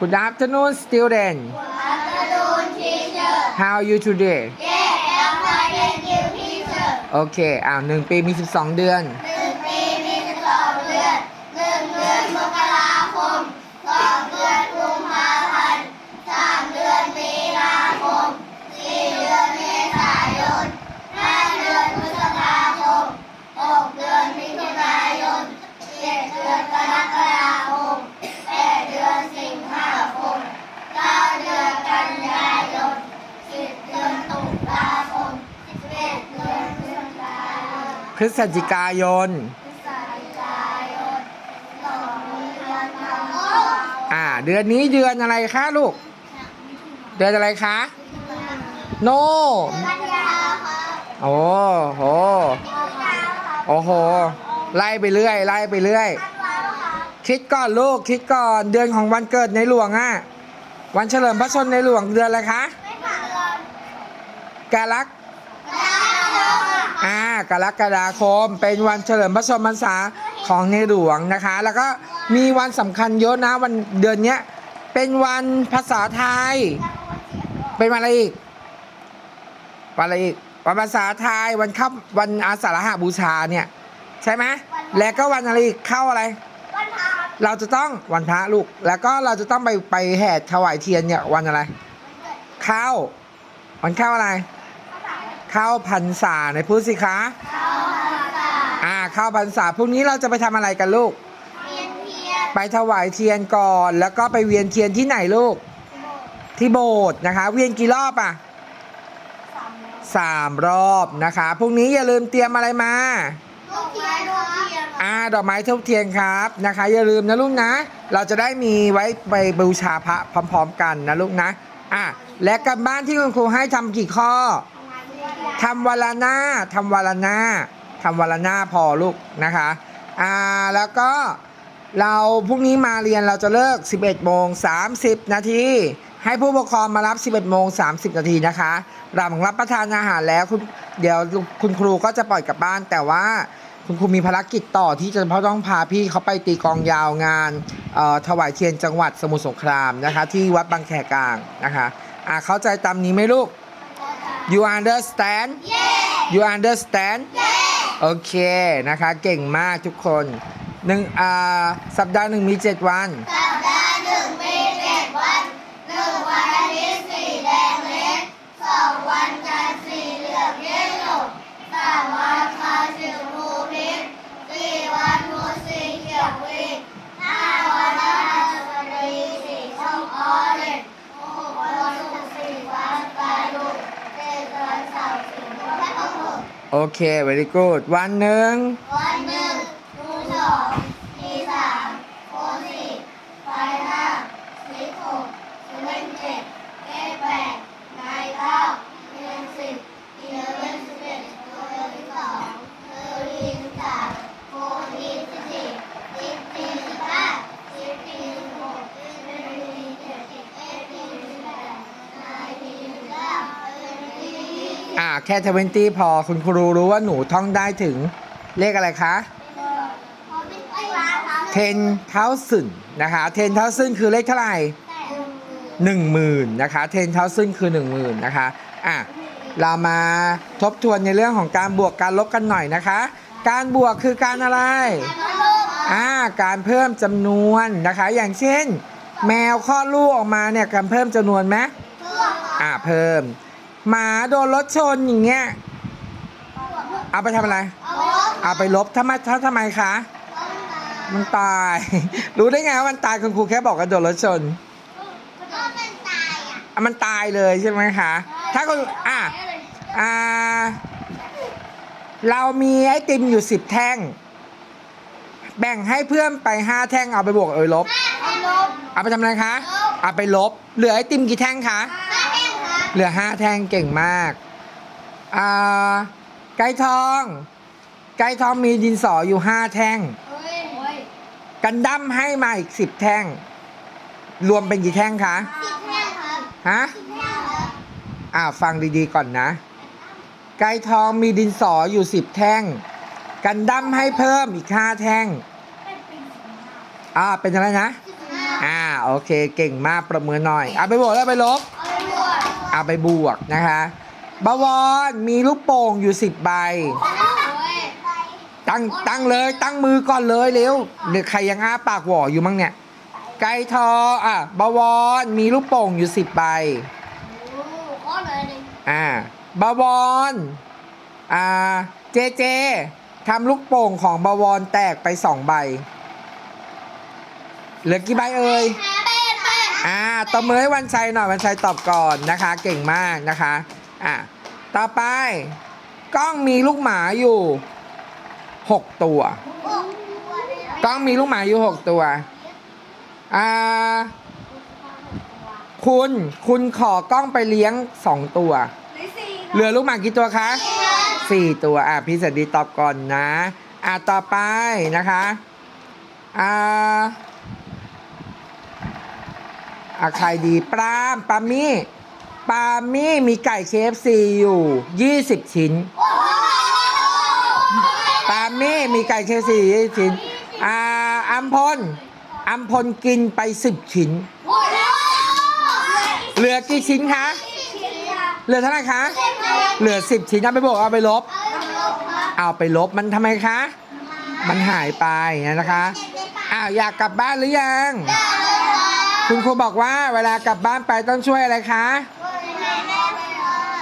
Good afternoon, student. Good afternoon, teacher. How are you today? Yes, I'm fine, thank you, teacher. Okay อ่าหนึ่งปีมี 12 เดือน พฤศจิกายน อ่า เดือนนี้เดือนอะไรคะลูก เดือนอะไรคะ โนโอ้โห โอ้โห ไล่ไปเรื่อย ไล่ไปเรื่อย คิดก่อนลูก คิดก่อน เดือนของวันเกิดในหลวงอะวันเฉลิมพระชนในหลวงเดือนอะไรคะกาลัก 5 กรกฎาคม เป็นวันเฉลิมพระชนมพรรษาของในหลวงนะคะ แล้วก็มีวันสำคัญเยอะนะวันเดือนเนี้ยเป็นวันภาษาไทย เป็นวันอะไรอีกวันอะไรอีกวันภาษาไทยวันข้าวันอาสาฬหาบูชาเนี่ยใช่ไหมแล้วก็วันอะไรอีกเข้าอะไรเราจะต้องวันพระลูก แล้วก็เราจะต้องไปไปแห่ถวายเทียนเนี่ยวันอะไร เข้าวันเข้าอะไร เข้าพรรษาในพูดสิคะเข้าพรรษาอ่าเข้าพรรษาพรุ่งนี้เราจะไปทำอะไรกันลูกเทียนเทียนไปถวายเทียนก่อนแล้วก็ไปเวียนเทียนที่ไหนลูก ที่โบสถ์นะคะ เวียนกี่รอบอะสามรอบนะคะพรุ่งนี้อย่าลืมเตรียมอะไรมาลูกเทียนลูกเทียนอ่าดอกไม้ทูบเทียนครับนะคะ อย่าลืมนะลูกนะ เราจะได้มีไว้ไปบูชาพระพร้อม ๆ กันนะลูกนะอะและกันบ้านที่คุณครูให้ทำกี่ข้อ ทำวันละหน้าทำวันละหน้าทำวันละหน้าพอลูกนะคะอ่าแล้วก็เราพรุ่งนี้มาเรียนเราจะเลิก 11โมง30 นาทีให้ผู้ปกครองมารับ 11โมง30 นาทีนะคะหลังรับประทานอาหารแล้วคุณเดี๋ยวคุณครูก็จะปล่อยกลับบ้าน แต่ว่าคุณครูมีภารกิจต่อที่จะต้องพาพี่เขาไปตีกองยาวงานเอ่อถวายเทียนจังหวัดสมุทรสงครามนะคะ ที่วัดบางแคกลางนะคะอะเข้าใจตามนี้ไหมลูก you understand เย้ you understand เย้โอเคนะคะ เก่งมากทุกคนหนึ่งอ่าสัปดาห์หนึ่งมี7วัน สัปดาห์หนึ่งมี โอเค very good วันหนึ่งวันหนึ่งรูสองทีสามโคสี่ไฟห้าสิบหกสิบเอ็ดเจ็ดเลขแปดนายเก้าเดือนสิบเดือนเว้นสิบเอ็ดเดือนสิบสองเดือนยี่สิบสามโคยี่สิบสี่สิบสี่สิบห้าสิบสี่สิบหกสิบเจ็ดสิบเจ็ดสิบเอ็ดสิบแปดนายสิบเก้าเดือนยี่สิบ อ่า แค่ทเวนตี้พอคุณครูรู้ว่าหนูท่องได้ถึงเลขอะไรคะ10 thousand นะคะ10 thousand คือเลขเท่าไหร่หนึ่งหมื่นนะคะเทนเท้าซึ่งคือหนึ่งหมื่นนะคะอะเรามาทบทวนในเรื่องของการบวกการลบกันหน่อยนะคะ การบวกคือการอะไรอ่าการเพิ่มจำนวนนะคะ อย่างเช่น แมวคลอดลูกออกมาเนี่ยการเพิ่มจำนวนไหมอ่าเพิ่ม หมาโดนรถชนอย่างเงี้ย เอาไปทำอะไร เอาไปลบทำไมถ้าทำไมคะ มันตาย รู้ได้ไงว่ามันตายคุณครูแค่บอกว่าโดนรถชนอะมันตายเลยใช่ไหมคะ ถ้าคนอะอ่า เรามีไอติมอยู่สิบแท่ง แบ่งให้เพื่อนไปห้าแท่งเอาไปบวกเอยลบ เอาไปทำอะไรคะ เอาไปลบ เหลือไอติมกี่แท่งคะ เหลือห้าแท่งเก่งมากอ่าไก่ทอง ไก่ทองมีดินสออยู่ห้าแท่งกันดั้มให้มาอีกสิบแท่ง รวมเป็นกี่แท่งคะฮะอ่าฟังดีๆก่อนนะ ไก่ทองมีดินสออยู่สิบแท่ง กันดั้มให้เพิ่มอีกห้าแท่งอ่าเป็นอะไรนะห้าอ่าโอเคเก่งมากประเมินหน่อยเอาไปบวกแล้วไปลบ เอาไปบวก เอาไปบวกนะคะบวรมีลูกโป่งอยู่สิบใบ ตั้งตั้งเลยตั้งมือก่อนเลยเร็วเดี๋ยวใครยังอ้าปากหวออยู่มั้งเนี่ย ไก่ทออะบวรมีลูกโป่งอยู่สิบใบข้อเลยหนึ่งอ่าบวรอ่าเจเจทำลูกโป่งของบวรแตกไปสองใบ เหลือกี่ใบเอ่ยเป็ดเป็ด อ่าตบมือให้วันชัยหน่อยวันชัยตอบก่อนนะคะ เก่งมากนะคะอะต่อไปกล้องมีลูกหมาอยู่หกตัวกล้องมีลูกหมาอยู่หกตัวอ่าคุณคุณขอกล้องไปเลี้ยงสองตัว เหลือลูกหมากี่ตัวคะสี่ตัวอะพี่สันดีตอบก่อนนะ อะต่อไปนะคะอ่า อะใครดีปรามปามี่ปามี่มีไก่ KFC อยู่20ชิ้นปามี่มีไก่ KFC อยู่20ชิ้นอ่าอัมพลอัมพลกินไป10ชิ้น เหลือกี่ชิ้นคะเหลือเท่าไหร่คะเหลือ10ชิ้นเอาไปบวกเอาไปลบ เอาไปลบมันทำไมคะ มันหายไปนะคะอ้าวอยากกลับบ้านหรือยัง คุณครูบอกว่าเวลากลับบ้านไปต้องช่วยอะไรคะ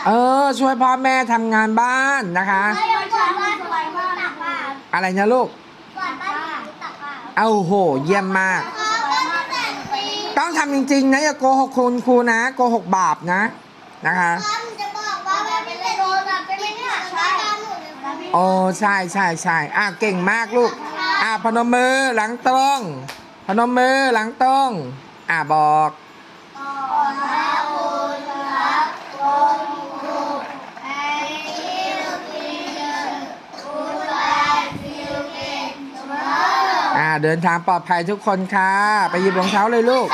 เออ ช่วยพ่อแม่ทำงานบ้านนะคะ อะไรนะลูก เอาโห เยี่ยมมาก ต้องทำจริง ๆ นะอย่าโกหกคุณครูนะโกหกบาปนะนะคะจะบอกว่ามันเป็นโดนแบบเป็นไม่เนี่ยใช่โอ้ใช่ใช่ใช่อะเก่งมากลูก อะพนมมือหลังตรง พนมมือหลังตรง อ่าบอกขอบคุณครับคุณครู Thank you teacher Goodbye see you again tomorrow อ่าเดินทางปลอดภัยทุกคนค่ะ ไปหยิบรองเท้าเลยลูก